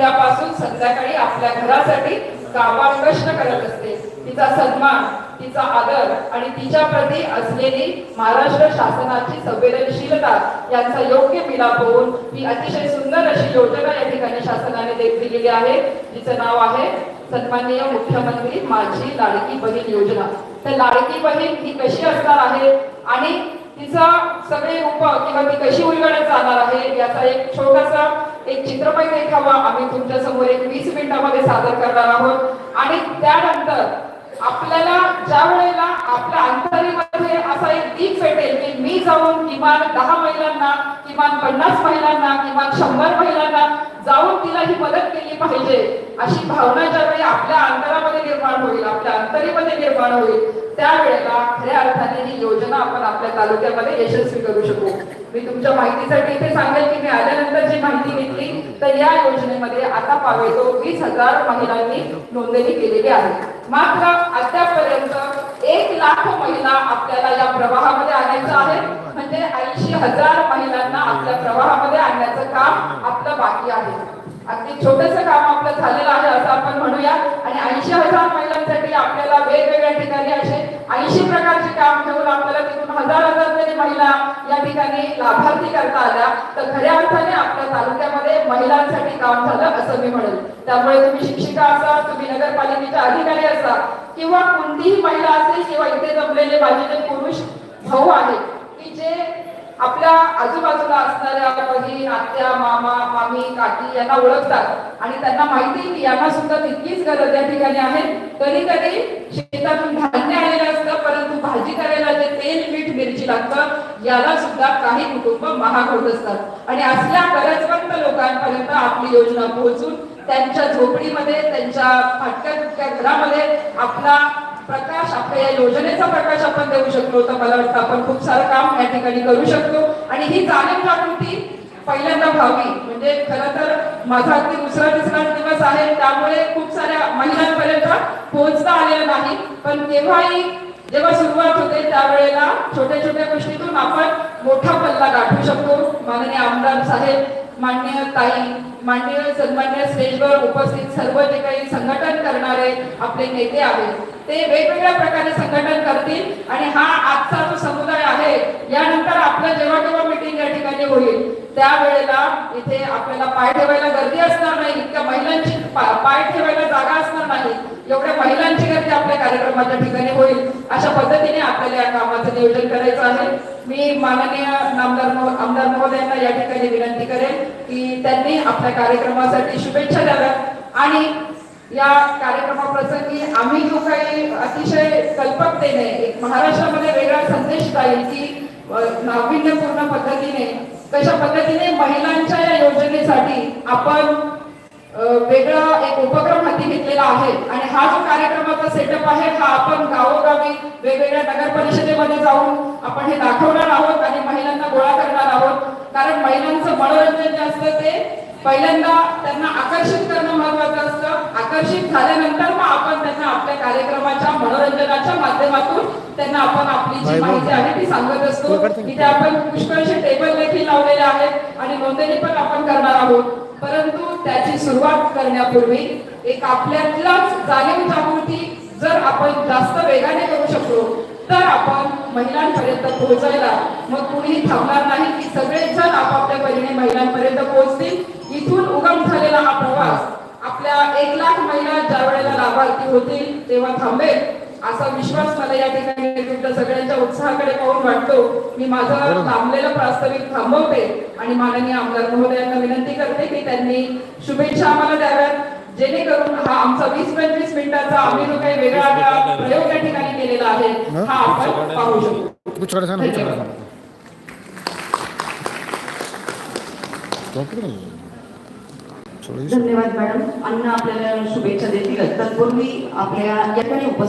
उद्यापासून संध्याकाळी आपल्या घरासाठी काबाड करत असते. तिचा सन्मान तिचा आदर आणि तिच्या प्रती असलेली महाराष्ट्र शासनाची संवेदनशीलता यांचा योग्य मिलाप होऊन ही अतिशय सुंदर अशी योजना या ठिकाणी शासनाने दिलेली आहे. तिचं नाव आहे सन्माननीय मुख्यमंत्री माझी लाडकी बहीण योजना. तर लाडकी बहीण ही कशी असणार आहे आणि तिचा सगळे रूप किंवा ती कशी उलगडत जाणार आहे याचा एक छोटासा एक चित्रपट देखावा. आम्ही तुमच्यासमोर एक वीस मिनिटामध्ये सादर करणार आहोत. आणि त्यानंतर आपल्याला ज्या वेळेला आपल्या अंतरीमध्ये असा एक दीप पेटेल की मी जाऊन किमान दहा महिलांना किमान पन्नास महिलांना किमान शंभर महिलांना जाऊन तिला ही मदत केली पाहिजे. अशी भावना ज्यावेळी आपल्या अंतरामध्ये निर्माण होईल आपल्या अंतरीमध्ये निर्माण होईल त्यावेळेला खऱ्या अर्थाने ही योजना आपण आपल्या तालुक्यामध्ये यशस्वी करू शकू. मी तुमच्या माहितीसाठी इथे सांगेल की मी आल्यानंतर जी माहिती घेतली तर या योजनेमध्ये आता पावेतो वीस हजार महिलांनी नोंदणी केलेली आहे. मात्र अद्यापर्यंत एक लाख महिला आपल्याला या प्रवाहामध्ये आणायचं आहे. म्हणजे ऐंशी हजार महिलांना आपल्या प्रवाहामध्ये आणण्याचं काम आपलं बाकी आहे. अगदी छोटस काम आपलं झालेलं आहे असं आपण म्हणूया. आणि ऐंशी हजार महिलांसाठी आपल्याला वेगवेगळ्या ठिकाणी असे ऐंशी प्रकारचे काम ठेवून आपल्याला तिथून हजार हजार तरी महिला या ठिकाणी लाभार्थी करता आल्या. तर खऱ्या अर्थाने आपल्या तालुक्यामध्ये महिलांसाठी काम झालं असं मी म्हणेल त्यामुळे तुम्ही शिक्षिका असा तुम्ही नगरपालिकेच्या अधिकारी असा किंवा कोणतीही महिला असेल किंवा इथे जमलेले माझे जे पुरुष भाऊ आहेत की जे आपल्या आजूबाजूला असणाऱ्या बहीण आत्या मामा मामी काकी यांना ओळखतात. आणि त्यांना माहिती की यांना सुद्धा तितकीच गरज या ठिकाणी आहे. कधी कधी शेतातून धान्य आलेलं असतं परंतु भाजी करायला जे तेल मीठ मिरची लागतं याला सुद्धा काही कुटुंब महाग होत असतात. आणि असल्या गरजवंत लोकांपर्यंत आपली योजना पोहोचून त्यांच्या झोपडीमध्ये त्यांच्या फाटक्या घरामध्ये आपला प्रकाश आपल्या या योजनेचा प्रकाश आपण देऊ शकलो तर मला वाटतं आपण खूप सारं काम या ठिकाणी करू शकतो. आणि ही जाणीव जागृती पहिल्यांदा व्हावी. म्हणजे खरं तर माझा अगदी दुसरा तिसरा दिवस आहे. त्यामुळे खूप साऱ्या महिलांपर्यंत पोहोचता आलेलं नाही. पण केव्हाही जेव्हा सुरुवात होते त्यावेळेला छोट्या छोट्या गोष्टीतून आपण मोठा पल्ला गाठू शकतो. माननीय आमदार साहेब मान्य ताई माननीय सन्मान्य स्टेजवर उपस्थित सर्व जे काही संघटन करणारे आपले नेते आहेत ते वेगवेगळ्या प्रकारे संघटन करतील आणि हा आजचा जो समुदाय आहे यानंतर आपलं जेव्हा केव्हा मिटिंग या ठिकाणी होईल त्यावेळेला इथे आपल्याला पाय ठेवायला गर्दी असणार नाही इतक्या महिलांची पाय ठेवायला जागा एवढ्या महिलांची गर्दी आपल्या कार्यक्रमाच्या ठिकाणी होईल. अशा पद्धतीने आपल्याला या कामाचं नियोजन करायचं आहे. मी माननीय आमदार आमदार महोदयांना या ठिकाणी विनंती करेन की त्यांनी आपल्या कार्यक्रमासाठी शुभेच्छा द्याव्या आणि या कार्यक्रमाप्रसंगी आम्ही जो काही अतिशय कल्पकतेने एक महाराष्ट्रामध्ये वेगळा संदेश जाईल की नाविन्यपूर्ण पद्धतीने कशा पद्धतीने महिलांच्या या योजनेसाठी आपण वेगळा एक उपक्रम हाती घेतलेला आहे. आणि हा जो कार्यक्रमाचा सेटअप आहे हा आपण गावोगावी वेगवेगळ्या नगर परिषदेमध्ये जाऊन आपण हे दाखवणार आहोत आणि महिलांना गोळा करणार आहोत. कारण महिलांचं मनोरंजन जे असतं ते पहिल्यांदा त्यांना आकर्षित करणं महत्वाचं असतं. आकर्षित झाल्यानंतर मग आपण त्यांना आपल्या कार्यक्रमाच्या त्यांना आपण आपली जी माहिती आहे ती सांगत असतो. इथे आपण पुष्कळशे टेबल देखील लावलेले आहेत आणि नोंदणी पण आपण करणार आहोत. परंतु त्याची सुरुवात करण्यापूर्वी एक आपल्यातलाच जाणीव जागृती जर आपण जास्त वेगाने करू शकलो तर आपण महिलांपर्यंत पोहोचायला मग कुणीही थांबणार नाही की सगळेजण आपापल्या परीने महिलांपर्यंत पोहोचतील. इथून उगम झालेला हा प्रवास आपल्या एक लाख महिला ज्या वेळेला लाभार्थी होतील तेव्हा थांबेल. असा विश्वास मला या ठिकाणी तुमच्या सगळ्यांच्या उत्साहाकडे पाहून वाटतो. मी माझं थांबलेलं प्रास्ताविक थांबवते आणि माननीय आमदार महोदयांना विनंती करते की त्यांनी शुभेच्छा आम्हाला द्याव्यात. जेणेकरून हा आमचा वीस पंचवीस मिनिटाचा आम्ही जो काही वेगळा प्रयोग त्या ठिकाणी केलेला आहे हा? आपण पाहू शकतो. धन्यवाद मॅडम. अन्न आपल्याला शुभेच्छा देतील. तत्पूर्वी आपल्या या ठिकाणी उपस्थित